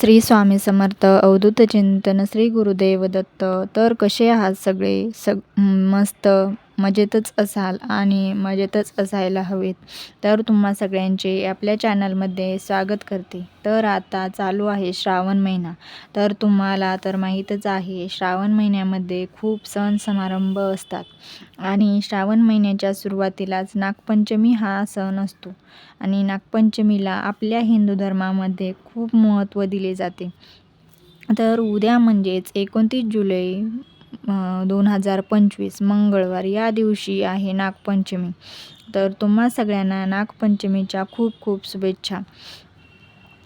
श्री स्वामी समर्थ अवधूत चिंतन श्री गुरुदेव दत्त तर कसे आहात सगळे? सग मस्त. मजेतच असाल आणि मजेतच असायला हवेत. तर तुम्हा सगळ्यांचे आपल्या चॅनलमध्ये स्वागत करते. तर आता चालू आहे श्रावण महिना. तर तुम्हाला तर माहीतच आहे श्रावण महिन्यामध्ये खूप सण समारंभ असतात. आणि श्रावण महिन्याच्या सुरुवातीलाच नागपंचमी हा सण असतो. आणि नागपंचमीला आपल्या हिंदू धर्मामध्ये खूप महत्त्व दिले जाते. तर उद्या म्हणजेच एकोणतीस जुलै दोन हजार पंचवीस मंगळवार या दिवशी आहे नागपंचमी. तर तुम्हा सगळ्यांना नागपंचमीच्या खूप खूप शुभेच्छा.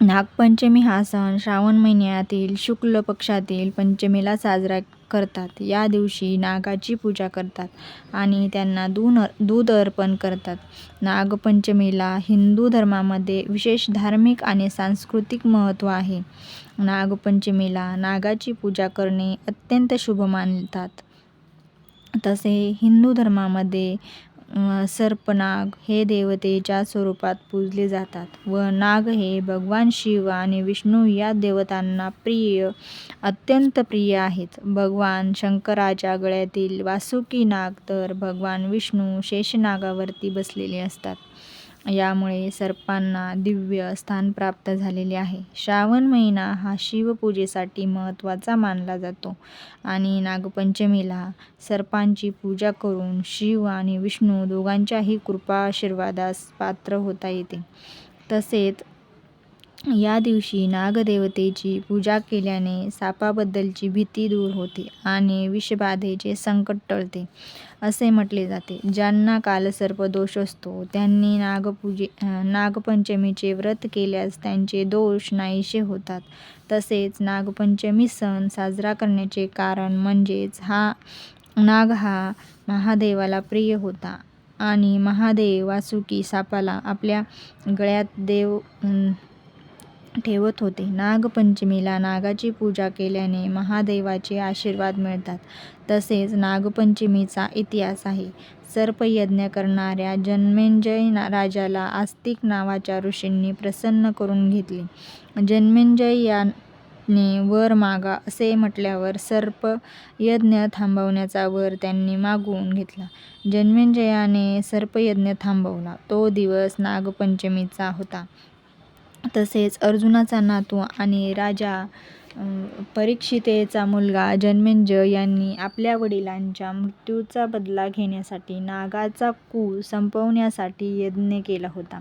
नागपंचमी हा सण श्रावण महिन्यातील शुक्ल पक्षातील पंचमीला साजरा करतात. या दिवशी नागाची पूजा करतात आणि त्यांना दून दूध अर्पण करतात. नागपंचमीला हिंदू धर्मामध्ये विशेष धार्मिक आणि सांस्कृतिक महत्त्व आहे. नागपंचमीला नागाची पूजा करणे अत्यंत शुभ मानतात. तसे हिंदू धर्मामध्ये सर्पनाग हे देवतेच्या स्वरूपात पूजले जातात व नाग हे भगवान शिव आणि विष्णू या देवतांना प्रिय अत्यंत प्रिय आहेत. भगवान शंकराच्या गळ्यातील वासुकी नाग तर भगवान विष्णू शेषनागावरती बसलेले असतात. यामुळे सर्पांना दिव्य स्थान प्राप्त झालेले आहे. श्रावण महिना हा शिवपूजेसाठी महत्त्वाचा मानला जातो आणि नागपंचमीला सर्पांची पूजा करून शिव आणि विष्णू दोघांच्याही कृपा आशीर्वादास पात्र होता येते. तसेच या दिवशी नागदेवतेची पूजा केल्याने सापाबद्दलची भीती दूर होते आणि विषबाधेचे संकट टळते असे म्हटले जाते. ज्यांना कालसर्प दोष असतो त्यांनी नागपूजे नागपंचमीचे व्रत केल्यास त्यांचे दोष नाहीसे होतात. तसेच नागपंचमी सण साजरा करण्याचे कारण म्हणजेच हा नाग हा महादेवाला प्रिय होता आणि महादेव वासुकी सापाला आपल्या गळ्यात देव ठेवत होते. नागपंचमीला नागाची पूजा केल्याने महादेवाचे आशीर्वाद मिळतात. तसेच नागपंचमीचा इतिहास आहे. सर्पयज्ञ करणाऱ्या जन्मेंजय राजाला आस्तिक नावाच्या ऋषींनी प्रसन्न करून घेतले. जन्मेंजय याने वर मागा असे म्हटल्यावर सर्प यज्ञ थांबवण्याचा वर त्यांनी मागवून घेतला. जन्मेंजयाने सर्पयज्ञ थांबवला. तो दिवस नागपंचमीचा होता. तसेच अर्जुनाचा नातू आणि राजा परीक्षितेचा मुलगा जन्मेंजय यांनी आपल्या वडिलांच्या मृत्यूचा बदला घेण्यासाठी नागाचा कूळ संपवण्यासाठी यज्ञ केला होता.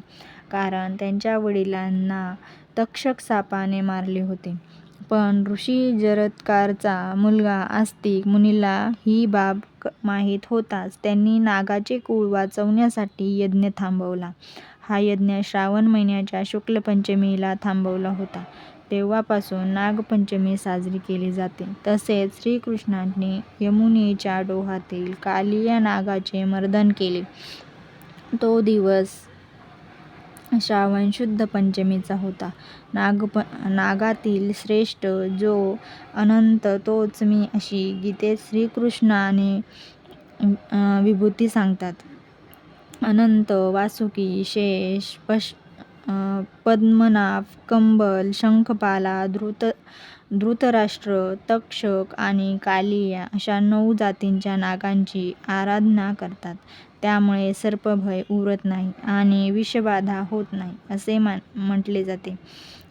कारण त्यांच्या वडिलांना तक्षक सापाने मारले होते. पण ऋषी जरत्कारचा मुलगा आस्तिक मुनीला ही बाब माहीत होताच. त्यांनी नागाचे कुळ वाचवण्यासाठी यज्ञ थांबवला. हा यज्ञ श्रावण महिन्याच्या शुक्ल पंचमीला थांबवला होता. तेव्हापासून नागपंचमी साजरी केली जाते. तसेच श्रीकृष्णाने यमुनेच्या डोहातील कालिया नागाचे मर्दन केले. तो दिवस श्रावण शुद्ध पंचमीचा होता नागप नागातील श्रेष्ठ जो अनंत तोच मी अशी गीतेत श्रीकृष्णाने विभूती सांगतात. अनंत वासुकी शेष पश पद्मनाभ कंबल शंखपाला धृत धृतराष्ट्र तक्षक आणि कालिया अशा नऊ जातींच्या नागांची आराधना करतात. त्यामुळे सर्पभय उरत नाही आणि विषबाधा होत नाही असे मान म्हटले जाते.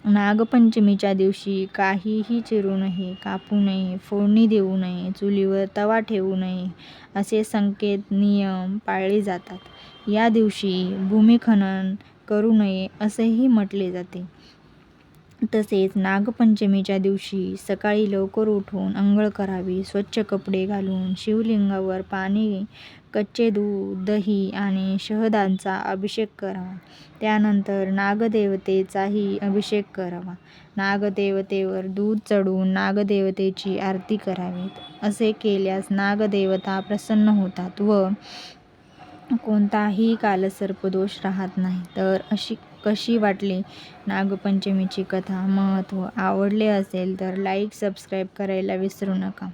नागपंचमीच्या दिवशी काहीही चिरू नये कापू नये फोडणी देऊ नये चुलीवर तवा ठेवू नये असे संकेत नियम पाळले जातात. या दिवशी भूमिखनन करू नये असेही म्हटले जाते. तसेच नागपंचमीच्या दिवशी सकाळी लवकर उठून अंघोळ करावी स्वच्छ कपडे घालून शिवलिंगावर पाणी कच्चे दूध दही आणि शहदांचा अभिषेक करावा. त्यानंतर नागदेवतेचाही अभिषेक करावा. नागदेवतेवर दूध चढून नागदेवतेची आरती करावी असे केल्यास नागदेवता प्रसन्न होतात व कोणताही कालसर्पदोष राहत नाही. तर अशी कशी वाटली नागपंचमीची कथा? महत्त्व आवडले असेल तर लाईक सबस्क्राईब करायला विसरू नका.